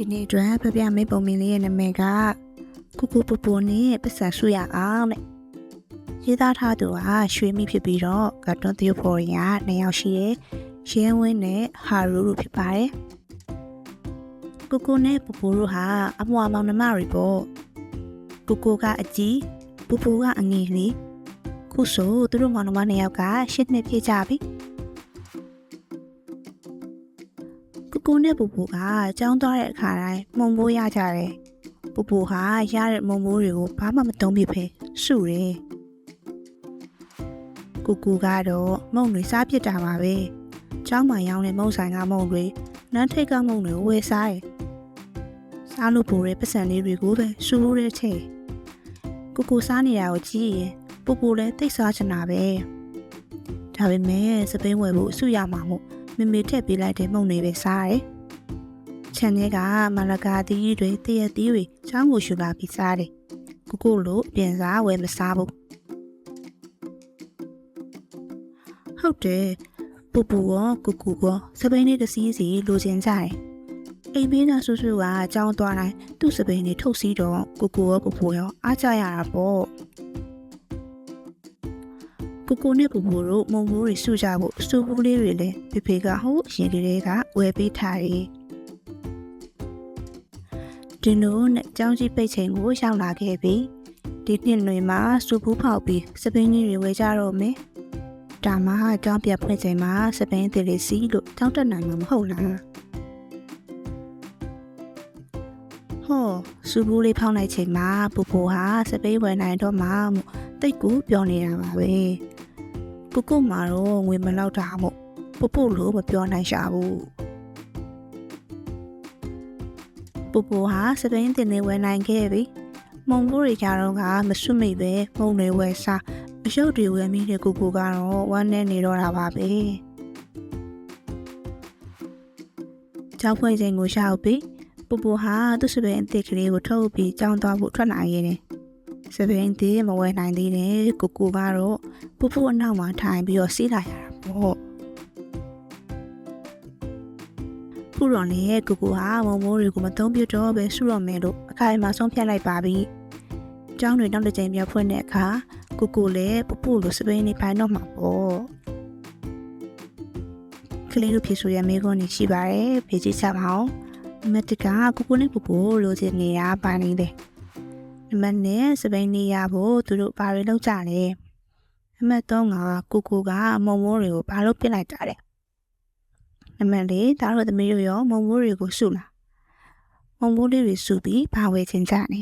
ဒီနေ့အတွက်ဖပြမိတ်ပုံမင်းလေးရဲ့နာမည်ကကူကူပူပူနဲ့ပတ်စံဆူရအောင်တဲ့ရေးသားထားသူကရွှေမိဖြစ်ပြီးတော့ကတ်တွန်းသီယိုဖိုရီကနှစ်ယောက်ရှိရဲ့ရဲဝင်းနဲ့ဟာရူတို့ဖြစ်ပါတယ်ကူကူနဲ့ပူပူတို့ဟာအမွာမောင်နှမတွေပေါ့ကူကူကအကြီးပူပူကအငယ်လေးခုဆိုသူတို့မောင်နှမနှစ်ယောက်ကရှစ်နှစ်ပြည့်ကြပြီ ကူကူနဲ့ပူပူကကြောင်းသွားတဲ့အခါတိုင်းမုံမိုးရကြတယ်။ပူပူဟာရတဲ့မုံမိုးတွေကိုဘာမှမသုံးပြဖဲစုတယ်။ကူကူကတော့မုံတွေစားပစ်တာပါပဲ။ကျောင်းမှာရောင်းတဲ့မုံဆိုင်ကမုံတွေနန်းထိတ်ကမုံတွေကိုဝယ်စားတယ်။စားလို့ပူတဲ့ပတ်စံလေးတွေကိုပဲစုလို့တဲ့ချက်။ကူကူစားနေတာကိုကြည့်ရင်ပူပူလည်းသိပ်စားချင်တာပဲ။ဒါပေမဲ့စပိန်ဝယ်ဖို့အစုရမှာမို့ မမေထက်ပေးလိုက်တဲ့မုံတွေပဲစားတယ်။ခြံထဲကမလကာသီးတွေတရက်သီးတွေချောင်းကိုရှူလာပြီးစားတယ်။ကိုကိုလိုပြန်စားဝယ်မစားဘူး။ဟုတ်တယ်။ပူပူရောကိုကိုရောစပိန်လေးတစ်စီးစီလိုချင်ကြတယ်။အိမ်ဘေးကဆူဆူကအကြောင်းသွားတိုင်းသူ့စပိန်လေးထုတ်စီးတော့ကိုကိုရောပူပူရောအားကြရတာပေါ့။ ကိုကိုနဲ့ပူပူတို့မုံမိုးတွေစုကြဖို့စူပူးလေးတွေလည်းဖေဖေကဟိုးအရင်ကလေးကဝယ်ပေးထားတယ်ဒီလိုနဲ့ကြောင်းကြီးပိတ်ချိန်ကိုရောက်လာခဲ့ပြီဒီနှစ်လွင်မှာစူပူးဖောက်ပြီးစပင်းကြီးတွေဝယ်ကြတော့မယ်ဒါမှကြောင်းပြဖွင့်ချိန်မှာစပင်းသေးလေးစီးလို့တောင်းတက်နိုင်မှာမဟုတ်လားဟောစူပူးလေးဖောက်လိုက်ချိန်မှာပူပူဟာစပိန်ဝယ်နိုင်တော့မှမို့တိတ်ကူပြောနေတာပါပဲ ကိုကိုမာတော့ငွေမလောက်တာမို့ပူပူလို့မပြောနိုင်ရှာဘူးပူပူဟာစပိန်တင်နေဝယ်နိုင်ခဲ့ပြီမုံဘူးတွေကြတော့ကမစွမိပဲမုံတွေဝယ်စားအရုပ်တွေဝယ်မိတဲ့ကိုကိုကတော့ဝမ်းနေနေတော့တာပါပဲကျောင်းဖွင့်ချိန်ကိုရှောက်ပြီးပူပူဟာသူ့စပင်းအစ်စ်ကလေးကိုထုတ်ပြီးကျောင်းသွားဖို့ထွက်လာခဲ့တယ်။ စပင်းသေးမဝယ်နိုင်သေးတယ်ကိုကိုကတော့ပူပူအနောက်မှာထိုင်ပြီးတော့စီးလာရတာပေါ့။ခုတော့လေကိုကိုဟာမုံမိုးတွေကိုမသုံးပြတော့ပဲစုတော့မယ်လို့အခိုင်အမာဆုံးဖြတ်လိုက်ပါပြီ။ကျောင်းတွေနောက်တစ်ချိန်ပြန်ဖွင့်တဲ့အခါကိုကိုလည်းပူပူလိုစပင်းနေဖိုင်တော့မှာပေါ့။ကလေးတို့ဖြေဆိုရမေးခွန်းနေရှိပါတယ်။ဖြေကြည့်ချပါအောင်။နံပါတ်1ကကိုကိုနဲ့ပူပူလိုချင်နေတာပါနေတယ် နံပါတ်2စပိန်နေရဖို့သူတို့ဘာတွေလုပ်ကြလဲနံပါတ်3ကကိုကိုကမုံမိုးတွေကိုဘာလို့ပြစ်လိုက်တာလဲနံပါတ်4ဒါတို့သမီးတို့ရောမုံမိုးတွေကိုစုလားမုံမိုးလေးတွေစုပြီးဘာဝယ်ချင်ကြလဲ